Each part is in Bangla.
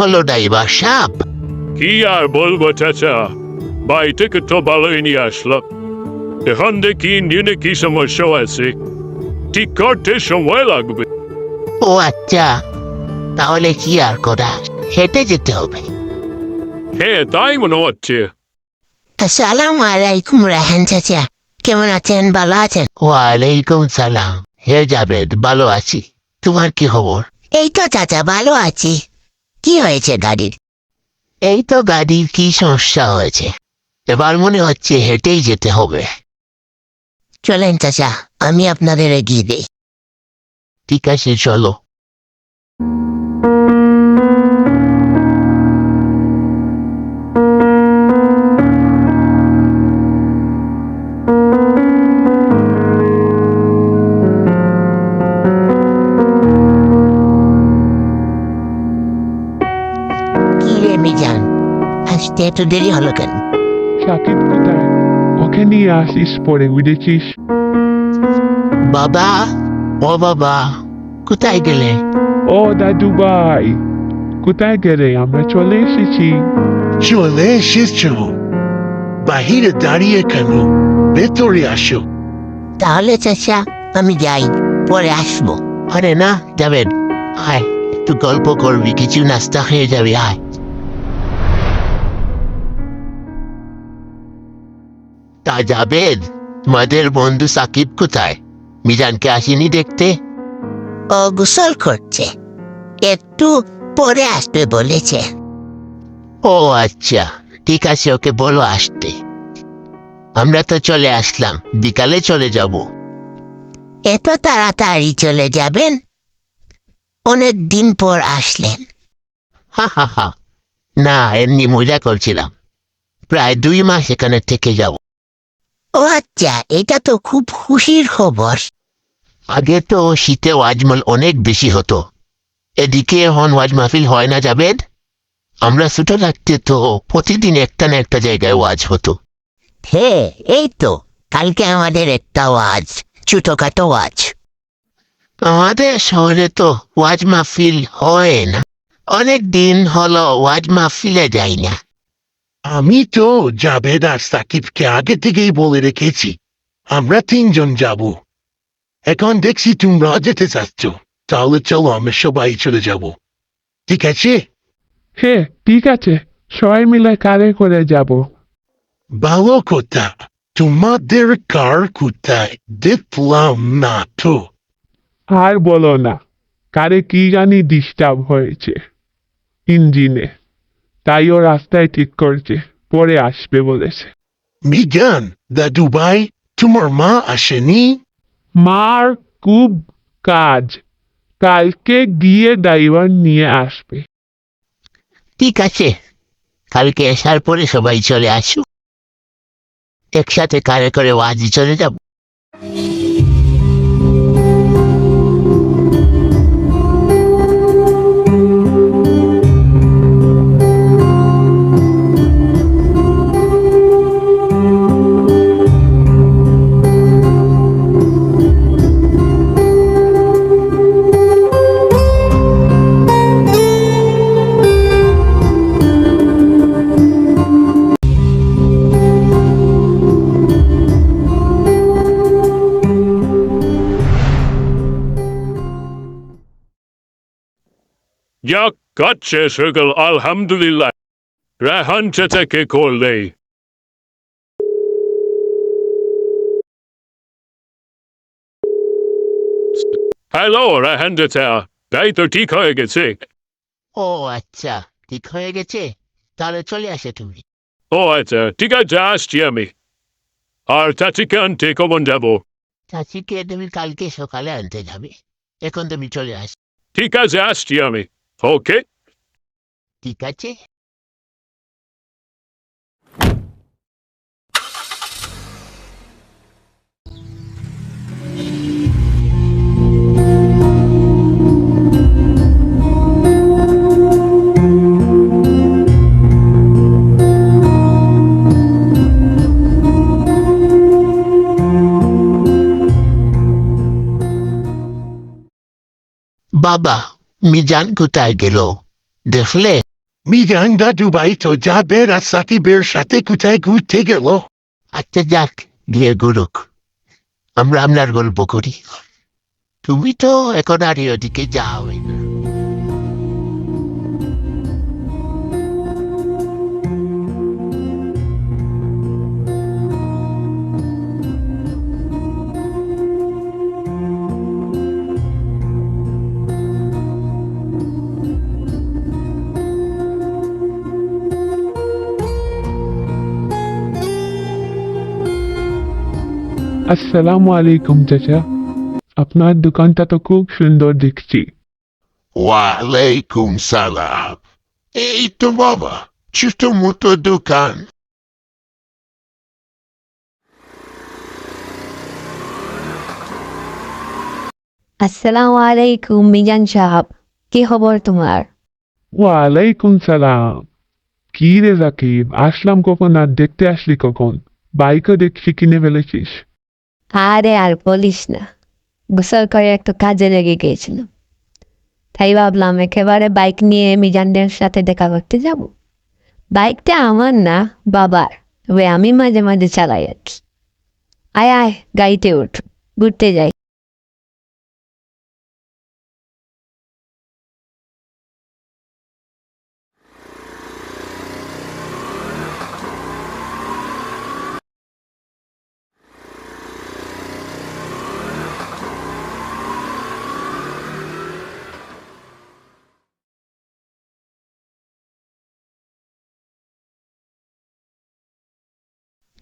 হলো ড্রাইভার সাপ। কি আর বলব চাচা? বাড়ি থেকে তো ভালোই নিয়ে আসলাম এখন দেখি ইঞ্জিনে কি সমস্যা আছে। ঠিক করতে সময় লাগবে। ও আচ্ছা তাহলে কি আর করা? হেঁটে যেতে হবে। হ্যাঁ তাই মনে হচ্ছে। আসসালামু আলাইকুম রাহান চাচা। কেমন আছেন? ভালো আছেন? ওয়ালাইকুম সালাম। হে জাবেদ ভালো আছি। তোমার কি খবর? এই তো চাচা ভালো আছি। কি হয়েছে গাড়ির? এই তো গাড়ির কি সমস্যা হয়েছে। এবার মনে হচ্ছে হেঁটেই যেতে হবে। চলেন চাচা আমি আপনাদের এগিয়ে দিই। ঠিক আছে চলো। এত দেরি হলো কেন? সাকিব কোথায় ওকে নিয়ে আসিস পরে বুঝেছিস? বাবা ও বাবা কোথায় গেলে? ও দাদু ভাই কোথায় গেলে? আমরা চলে এসেছি। চলে এসেছ। বাহিরে দাঁড়িয়ে কেন? ভেতরে আসো। তাহলে চাচা আমি যাই পরে আসব। আরে না জাবেদ আয় একটু গল্প করবি কিছু নাস্তা হয়ে যাবে আয়। তা জাবেদ তোমাদের বন্ধু সাকিব কোথায়? মিজানকে আসেনি দেখতে? ও গোসল করছে। একটু পরে আসবে বলেছে। ও আচ্ছা ঠিক আছে ওকে বলো আসতে। আমরা তো চলে আসলাম বিকালে চলে যাব। এত তাড়াতাড়ি চলে যাবেন? অনেক দিন পর আসলেন। হা হা হা। না এমনি মজা করছিলাম। প্রায় দুই মাস এখানে থেকে যাব। ও আচ্ছা এটা তো খুব খুশির খবর। আগে তো শীতে ওয়াজমল অনেক বেশি হতো। এদিকে এখন ওয়াজ মাহফিল হয় না যাবেদ আমরা ছোট থাকতে তো প্রতিদিন একটা না একটা জায়গায় ওয়াজ হতো। হে এই তো কালকে আমাদের একটা ওয়াজ ছোটখাটো ওয়াজ। আমাদের শহরে তো ওয়াজ মাহফিল হয় না। অনেক দিন হলো ওয়াজ মাহফিলে যাই না। আমি তো জাবেদ আর সাকিবকে আগে থেকেই বলে রেখেছি। আমরা তিনজন যাব। এখন দেখছি তোমরা যেতে চাচ্ছ। তাহলে চলো আমরা সবাই চলে যাব। ঠিক আছে? হে ঠিক আছে। সবাই মিলে কারে করে যাব? ভালো কথা। তোমাদের কার কোথায়? দেখলাম না তো। আর বলো না কারে কি জানি ডিস্টার্ব হয়েছে ইঞ্জিনে। তাই ও রাস্তায় ঠিক করছে পরে আসবে বলেছে। মিজান দাদু ভাই তোমার মা আসেনি? মার খুব কাজ কালকে গিয়ে ড্রাইভার নিয়ে আসবে। ঠিক আছে কালকে আসার পরে সবাই চলে আসো একসাথে কারে করে ওয়াজি চলে যাব। Ya kaçছে সকল আলহামদুলিল্লাহ রাহান চাচাকে করলে হ্যালো রাহান চাচা তাই তো ঠিক হয়ে গেছে ও আচ্ছা ঠিক হয়ে গেছে তাহলে চলে আসে তুমি ও আচ্ছা ঠিক আছে আসছি আমি আর চাচিকে আনতে কখন যাব চাচিকে তুমি কালকে সকালে আনতে যাবে এখন তুমি চলে আস ঠিক আছে আসছি আমি ওকে ঠিক আছে বাবা মিজান কোথায় গেল দেখলে মিজান দা দুবাই তো যাবে আর সাকিবের সাথে কোথায় ঘুরতে গেল আচ্ছা যাক গিয়ে গুরুক আমরা আপনার গল্প করি তুমি তো এখন আর ওদিকে যাওয়া না আসসালামু আলাইকুম চাচা। আপনার দোকানটা তো খুব সুন্দর দেখছি। ওয়ালাইকুম সালাম। এই তো বাবা ছোট মতো দোকান। আসসালামু আলাইকুম মিজান সাহাব। কি খবর তোমার? ওয়ালাইকুম সালাম। কি রে রাকিব আসলাম কখন আর দেখতে আসলি কখন? বাইকও দেখছি কিনে ফেলেছিস। আরে আর বলিস না গোসল করে একটু কাজে লেগে গিয়েছিলাম তাই ভাবলাম একেবারে বাইক নিয়ে মিজানদের সাথে দেখা করতে যাব বাইকটা আমার না বাবার তবে আমি মাঝে মাঝে চালাই আছি আয় আয় গাড়িতে উঠ ঘুরতে যাই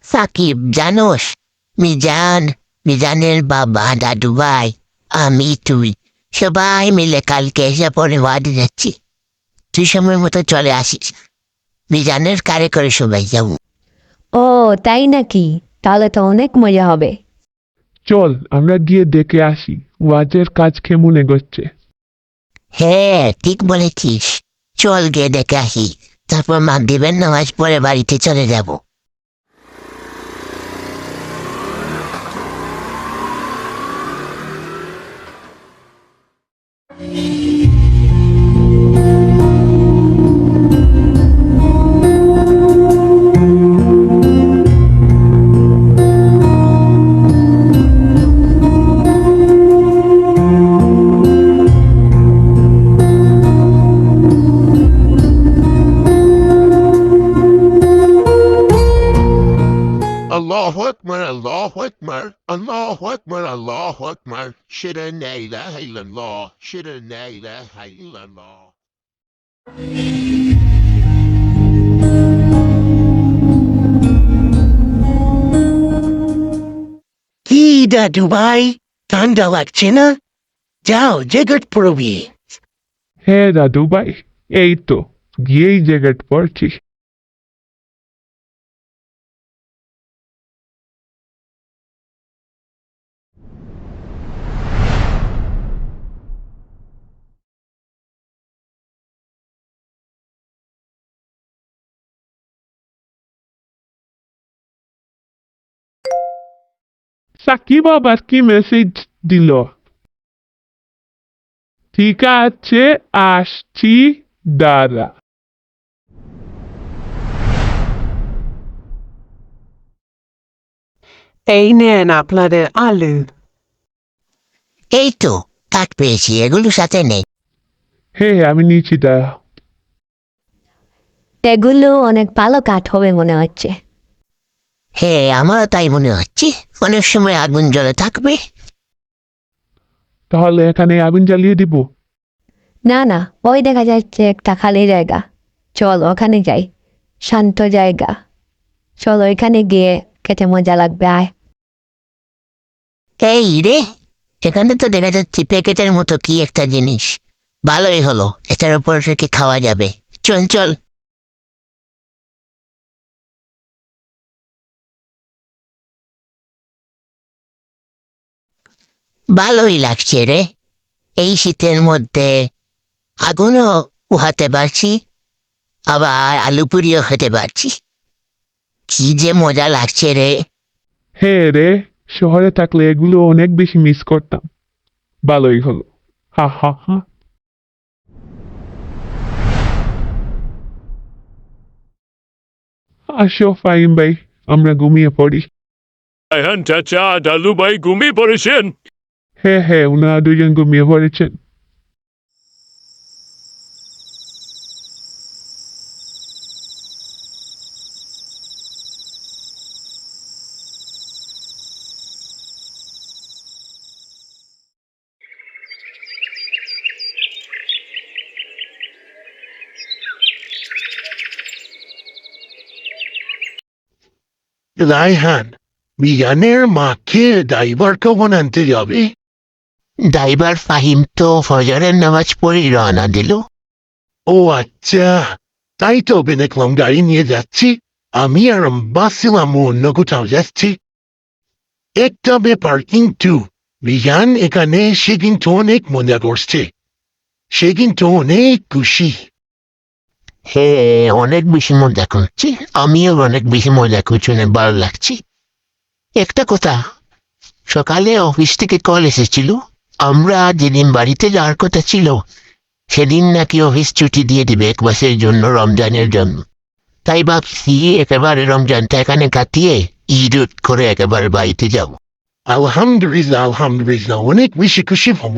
সাকিব জানোস? মিজান মিজানের বাবা দাদু ভাই আমি তুই সবাই মিলে কালকে এসে পরে ওয়ার্ডে যাচ্ছি। তুই সময় মতো চলে আসিস। মিজানের কারে করে সবাই যাব? ও তাই নাকি? তাহলে তো অনেক মজা হবে। চল আমরা গিয়ে দেখে আসি ওয়াজের কাজ কেমন এগোচ্ছে হ্যাঁ ঠিক বলেছিস। চল গিয়ে দেখে আসি। তারপর মাগরিবের নামাজ পরে বাড়িতে চলে যাব। Allahu Ekber, Allahu Ekber, Allahu Ekber, Allahu Ekber. Şire la ilahe illallah, şire la ilahe illallah. Gida Dubai, Tanda Lakchina, Jao Jagat Purvi. Heda Dubai, Eito, Gay Jagat Porti. Shakib আবার কি মেসেজ দিল? ঠিক আছে আসছি দাদা এই নেন আপনাদের আলু। এই তো কাঠ পেয়েছি এগুলো সাথে নেই। হ্যাঁ আমি নিচ্ছি দাদা এগুলো অনেক ভালো কাঠ হবে মনে হচ্ছে। হ্যাঁ আমারও তাই মনে হচ্ছে। অনেক সময় আগুন জ্বলে থাকবে? তাহলে এখানে আগুন জ্বালিয়ে দিব। না না ওই দেখা যাচ্ছে একটা খালি জায়গা। চল ওখানে যাই। শান্ত জায়গা। চল ওইখানে গিয়ে খেতে মজা লাগবে আয়। এই রে এখানে তো দেখা যাচ্ছে প্যাকেটের মতো কি একটা জিনিস। ভালোই হলো এটার উপর থেকে খাওয়া যাবে। চল চল। ভালোই লাগছে রে। এই শীতের মধ্যে আগুনও উহাতে পারছি আবার আলুপুরিও খেতে পারছি। কি যে মজা লাগছে রে। হ্যাঁ রে শহরে থাকলে এগুলো অনেক বেশি মিস করতাম। ভালোই হলো। হা হা হা। আসো ফাইম ভাই আমরা ঘুমিয়ে পড়ি। চাচা ডালু ভাই ঘুমিয়ে পড়েছেন। হ্যাঁ হ্যাঁ ওনারা দুজন ঘুমিয়ে পড়েছেন রায়হান মিজানের মাকে ড্রাইভার কখন আনতে যাবে ড্রাইভার ফাহিম তো ফজরের নামাজ পড়ে রওনা দিল। ও আচ্ছা তাই তো দেখলাম গাড়ি নিয়ে যাচ্ছি আমি আর বাসিলাম অন্য কোথাও যাচ্ছি। একটা ব্যাপার কিন্তু বিজান এখানে সে কিন্তু অনেক মজা করছে। সে কিন্তু অনেক খুশি। হ্যাঁ অনেক বেশি মজা করছি আমিও অনেক বেশি মজা করছি অনেক ভালো লাগছে। একটা কথা সকালে অফিস থেকে কল এসেছিল আমরা যেদিন বাড়িতে যাওয়ার কথা ছিল, সেদিন নাকি অফিস ছুটি দিয়ে দিবে এক মাসের জন্য রমজানের জন্য। তাই ভাবছি একেবারে রমজানটা এখানে কাটিয়ে ঈদ উদ করে একেবারে বাড়িতে যাব। আলহামদুলিল্লাহ আলহামদুলিল্লাহ, অনেক বেশি খুশি হব।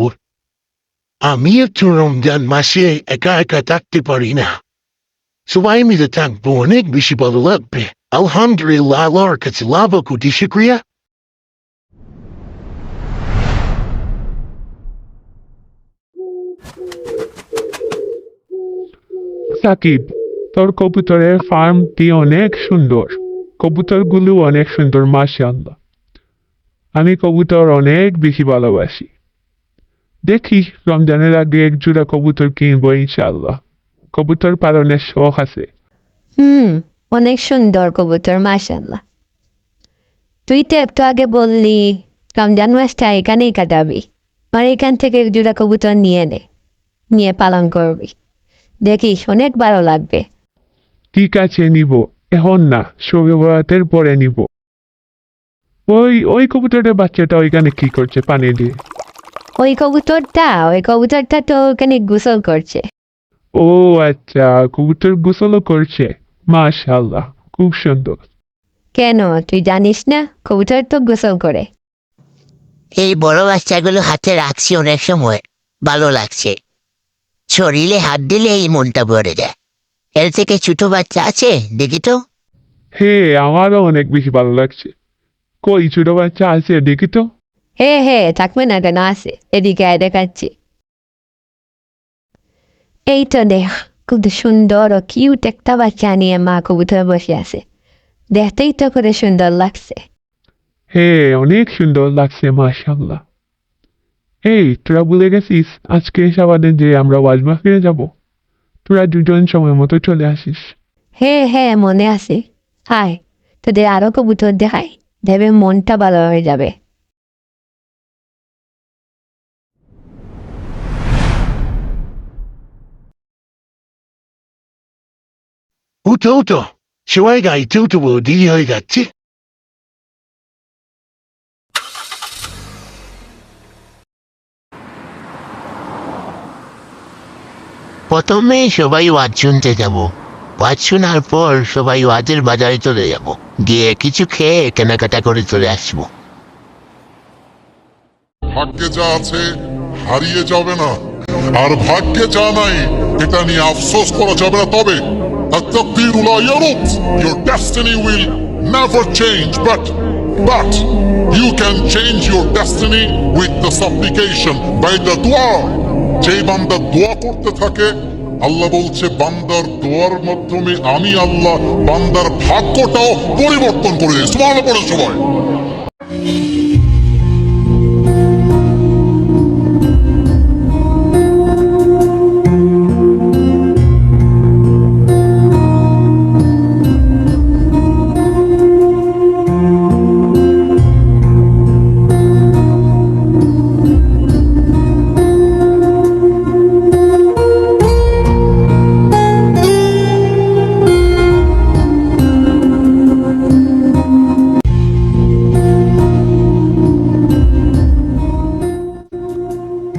আমি একটু রমজান মাসে একা একা থাকতে পারি না। সবাই মিলে থাকব, অনেক বেশি ভালো লাগবে। আলহামদুলিল্লাহ, আল্লাহর কাছে লাভ কোটি শুক্রিয়া। সাকিব, তোর কবুতরের ফার্মটি অনেক সুন্দর, কবুতরগুলো অনেক সুন্দর মাসে মাশাআল্লাহ। আমি কবুতর অনেক বেশি ভালোবাসি। দেখি, রমজানের আগে এক জোড়া কবুতর কিনবো ইনশাআল্লাহ। কবুতর পালনের শখ আছে। হুম, অনেক সুন্দর কবুতর মাশাল্লাহ তুই তো একটু আগে বললি, রমজান মাসটা এখানেই কাটাবি। আর এখান থেকে এক জোড়া কবুতর নিয়ে নে, নিয়ে পালন করবি। দেখিস অনেক ভালো লাগবে। ঠিক আছে নিব। এখন না শবে বরাতের পরে নিব। ওই ওই কবুতরের বাচ্চাটা ওইখানে কি করছে পানি দিয়ে? ওই কবুতরটা ওই কবুতরটা তো ওখানে গোসল করছে। ও আচ্ছা কবুতর গোসলও করছে। মাশাআল্লাহ খুব সুন্দর। কেন তুই জানিস না? কবুতর তো গোসল করে। এই বড় বাচ্চাগুলো হাতে রাখছি অনেক সময় ভালো লাগছে। শরীরে হাত দিলে এই মনটা ভরে যায়। এর থেকে ছোট বাচ্চা আছে দেখি তো। হে আমারও অনেক বেশি ভালো লাগছে। কই ছোট বাচ্চা আছে দেখি তো। হে হে থাকবে না কেন আছে। এদিকে আয় দেখাচ্ছি। এই তো দেখ খুব সুন্দর ও কিউট একটা বাচ্চা নিয়ে মা কবুতর বসে আছে। দেখতেই তো করে সুন্দর লাগছে। হে অনেক সুন্দর লাগছে মাশাআল্লাহ। এই তোরা ভুলে গেছিস? আজকে সাবাদে যে আমরা ওয়াজ মাহফিলে যাব। তোরা দুজন সময় মতো চলে আসিস। হে হে মনে আছে? হাই তোদের আরও কবুতর দেখাই দেবে মনটা ভালো হয়ে যাবে। উঠো উঠো। সবাই গাড়িতে উঠবো দেরি হয়ে যাচ্ছে। প্রথমে সবাই ওয়াজ শুনতে যাব। ওয়াজ শোনার পর সবাই ওয়াজের বাজারে চলে যাব। গিয়ে কিছু খেয়ে কেনাকাটা করে চলে আসব। ভাগ্যে যা আছে, হারিয়ে যাবে না। আর ভাগ্যে যা নাই, এটা নিয়ে আফসোস করা যাবে না। তবে Your destiny change your destiny with but you can change your destiny with the যে বান্দা দোয়া করতে থাকে, আল্লাহ বলছে, বান্দার দোয়ার মাধ্যমে আমি আল্লাহ বান্দার ভাগ্যটাও পরিবর্তন করে সুবহানাল্লাহ পড়ে সবাই।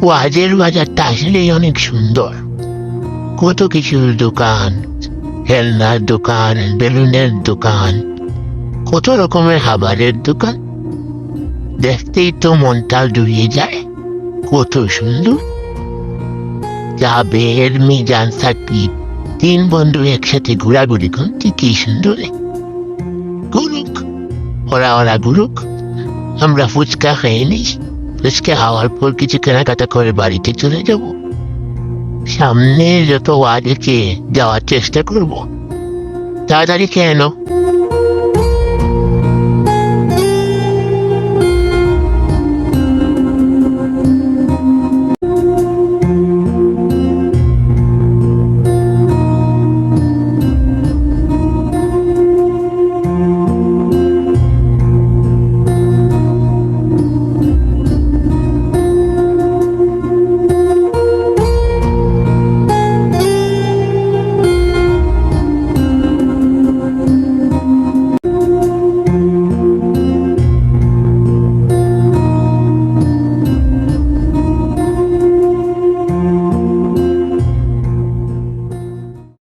ওয়াজের বাজারটা আসলেই অনেক সুন্দর। কত কিছুর দোকান, খেলনার দোকান, বেলুনের দোকান, কত রকমের খাবারের দোকান। দেখতেই তো মনটা জুড়িয়ে যায়, কত সুন্দর। জাবের মিজান, সাকিব, তিন বন্ধু একসাথে ঘোরাঘুরি করতে কি সুন্দর। ঘুরুক ওরা ওরা ঘুরুক আমরা ফুচকা খেয়ে নিই। ফুচকা হাওয়ার পর কিছু কেনাকাটা করে বাড়িতে চলে যাব। সামনে যত ওয়ার্ডকে যাওয়ার চেষ্টা করব, তাড়াতাড়ি নাও।